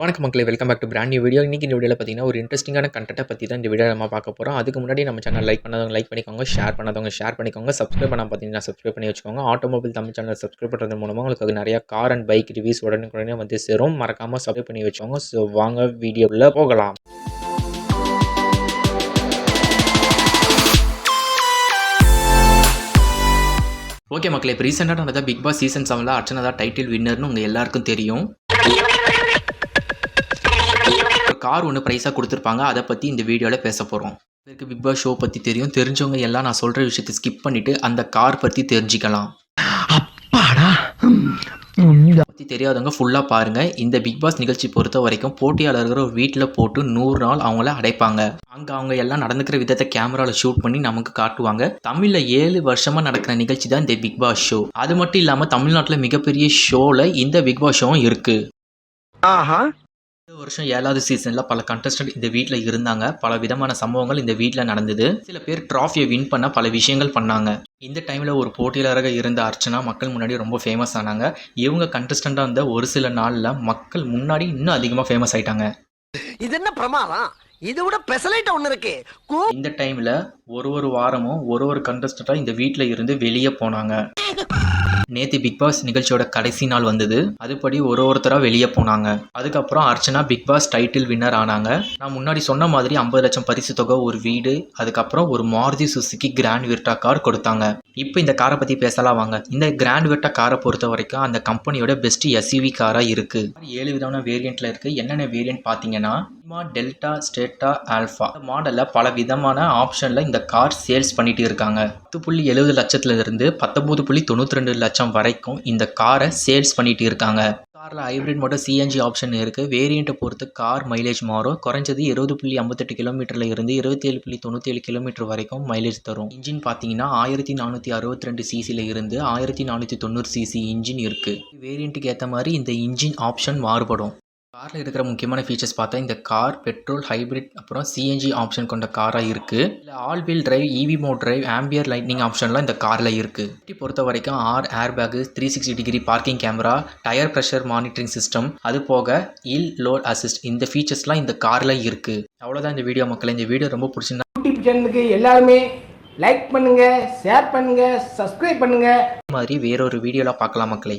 வணக்கம் மக்களே welcome back to brand new video இன்றைக்கி இந்த வீடியோவில் பார்த்தீங்கன்னா ஒரு இன்ட்ரெஸ்டிங்கான கண்டென்ட்டை பற்றி தான் இந்த வீடியோ நம்ம பார்க்க போகிறோம் அதுக்கு முன்னாடி நம்ம சேனல் லைக் பண்ணாதவங்க லைக் பண்ணிக்கோங்க ஷேர் பண்ணாதவங்க ஷேர் பண்ணிக்கோங்க. சப்ஸ்கிரைப் பண்ண பார்த்தீங்கன்னா சப்ஸ்கிரைப் பண்ணி வச்சுக்கோங்க. ஆட்டோமொபைல் தமிழ் சேனல் சப்ஸ்கிரைப் பண்ணுறது மூலமாக உங்களுக்கு நிறையா கார் அண்ட் பைக் ரிவ்யூஸ் உடனுக்குடனே வந்து சேரும். மறக்காமல் சப்ஸ்கிரைப் பண்ணி வச்சுக்கோங்க. ஸோ வாங்க வீடியோவில் போகலாம். ஓகே மக்களே இப்போ ரீசெண்டாக நடந்த பிக் பாஸ் சீசன் செவனில் அர்ச்சனா தான் டைட்டில் வின்னர்னு உங்கள் எல்லாருக்கும் தெரியும். கார் ஒன்று ப்ரைஸாக கொடுத்துருப்பாங்க. அதை பற்றி இந்த வீடியோவில் பேச போகிறோம் இதற்கு பிக் பாஸ் ஷோ பற்றி தெரியும். தெரிஞ்சவங்க எல்லாம் நான் சொல்கிற விஷயத்தை ஸ்கிப் பண்ணிவிட்டு அந்த கார் பற்றி தெரிஞ்சுக்கலாம். பற்றி தெரியாதவங்க ஃபுல்லாக பாருங்கள் இந்த பிக் பாஸ் நிகழ்ச்சி பொறுத்த வரைக்கும் போட்டியாளர்கள் ஒரு வீட்டில் போட்டு நூறு நாள் அவங்கள அடைப்பாங்க. அங்கே அவங்க எல்லாம் நடந்துக்கிற விதத்தை கேமராவில் ஷூட் பண்ணி நமக்கு காட்டுவாங்க. தமிழில் ஏழு வருஷமாக நடக்கிற நிகழ்ச்சி தான் இந்த பிக் பாஸ் ஷோ அது மட்டும் இல்லாமல் தமிழ்நாட்டில் மிகப்பெரிய ஷோவில் இந்த பிக் பாஸ் ஷோவும் இருக்குது ஆஹா. இந்த வருஷம் ஏழாவது சீசனில் பல கண்டஸ்டன்ட் இந்த வீட்டில் இருந்தாங்க. பல விதமான சம்பவங்கள் இந்த வீட்டில் நடந்தது. சில பேர் ட்ராஃபியை வின் பண்ண பல விஷயங்கள் பண்ணாங்க. இந்த டைமில் ஒரு போட்டியாளராக இருந்த அர்ச்சனா மக்கள் முன்னாடி ரொம்ப ஃபேமஸ் ஆனாங்க. இவங்க கண்டஸ்டண்ட்டாக இருந்த ஒரு சில நாளில் மக்கள் முன்னாடி இன்னும் அதிகமாக ஃபேமஸ் ஆயிட்டாங்க. இது என்ன பிரமாதம்? இது விட பெசலைட் ஒண்ணு இருக்கு. இந்த டைமில் ஒரு ஒரு வாரமும் ஒரு ஒரு கண்டஸ்டண்ட்டாக இந்த வீட்டில் இருந்து வெளியே போனாங்க. நேற்று பிக் பாஸ் நிகழ்ச்சியோட கடைசி நாள் வந்தது. அதுபடி ஒரு ஒருத்தராக வெளியே போனாங்க. அதுக்கப்புறம் Archana Bigg Boss title winner ஆனாங்க. நான் முன்னாடி சொன்ன மாதிரி ஐம்பது லட்சம் பரிசு தொகை ஒரு வீடு அதுக்கப்புறம் ஒரு மாருதி சுசுகி கிராண்ட் விர்டா கார் கொடுத்தாங்க. இப்போ இந்த காரை பற்றி பேசலாம் வாங்க. இந்த கிராண்ட் வெட்டா காரை பொறுத்த வரைக்கும் அந்த கம்பெனியோட பெஸ்ட் எஸ்யூவி காராக இருக்குது ஏழு விதமான வேரியண்ட்டில் இருக்குது என்னென்ன வேரியண்ட் பார்த்தீங்கன்னா சிமா டெல்டா ஸ்டேட்டா ஆல்ஃபா இந்த மாடலில் பல விதமான ஆப்ஷனில் இந்த கார் சேல்ஸ் பண்ணிட்டு இருக்காங்க. பத்து புள்ளி எழுபது லட்சத்துலேருந்து பத்தொம்போது புள்ளி தொண்ணூற்றி ரெண்டு லட்சம் வரைக்கும் இந்த காரை சேல்ஸ் பண்ணிட்டு இருக்காங்க. காரில் ஹைப்ரிட் மட்டும் சிஎன்ஜி ஆப்ஷன் இருக்குது வேரியண்ட்டை பொறுத்து கார் மைலேஜ் மாறும். குறைஞ்சது இருபது புள்ளி ஐம்பத்தெட்டு கிலோமீட்டரில் இருந்து இருபத்தேழு புள்ளி தொண்ணூற்றேழு கிலோமீட்டர் வரைக்கும் மைலேஜ் தரும். இன்ஜின் பார்த்தீங்கன்னா ஆயிரத்தி நானூற்றி அறுபத்தி ரெண்டு சிசியில் இருந்து ஆயிரத்தி நானூற்றி தொண்ணூறு சிசி இன்ஜின் இருக்குது வேரியண்ட்டுக்கு ஏற்ற மாதிரி இந்த இன்ஜின் ஆப்ஷன் மாறுபடும். காரில் இருக்கிற முக்கியமான ஃபீச்சர்ஸ் பார்த்தா இந்த கார் பெட்ரோல் ஹைப்ரிட் அப்புறம் சிஎன்ஜி ஆப்ஷன் கொண்ட காராக இருக்குது இல்லை all wheel drive EV mode drive ampere lightning ஆப்ஷன்லாம் இந்த காரில் இருக்குது வண்டி பொறுத்த வரைக்கும் R air bag three sixty degree parking camera tyre pressure monitoring system அது போக இல் லோட் அசிஸ்ட் இந்த ஃபீச்சர்ஸ்லாம் இந்த காரில் இருக்குது அவ்வளோதான் இந்த வீடியோ மக்கள். இந்த வீடியோ ரொம்ப பிடிச்சிருந்தா யூடியூப் சேனலுக்கு எல்லாருமே லைக் பண்ணுங்க ஷேர் பண்ணுங்க சப்ஸ்கிரைப் பண்ணுங்க. இந்த மாதிரி வேறொரு வீடியோவில் பார்க்கலாம் மக்களே.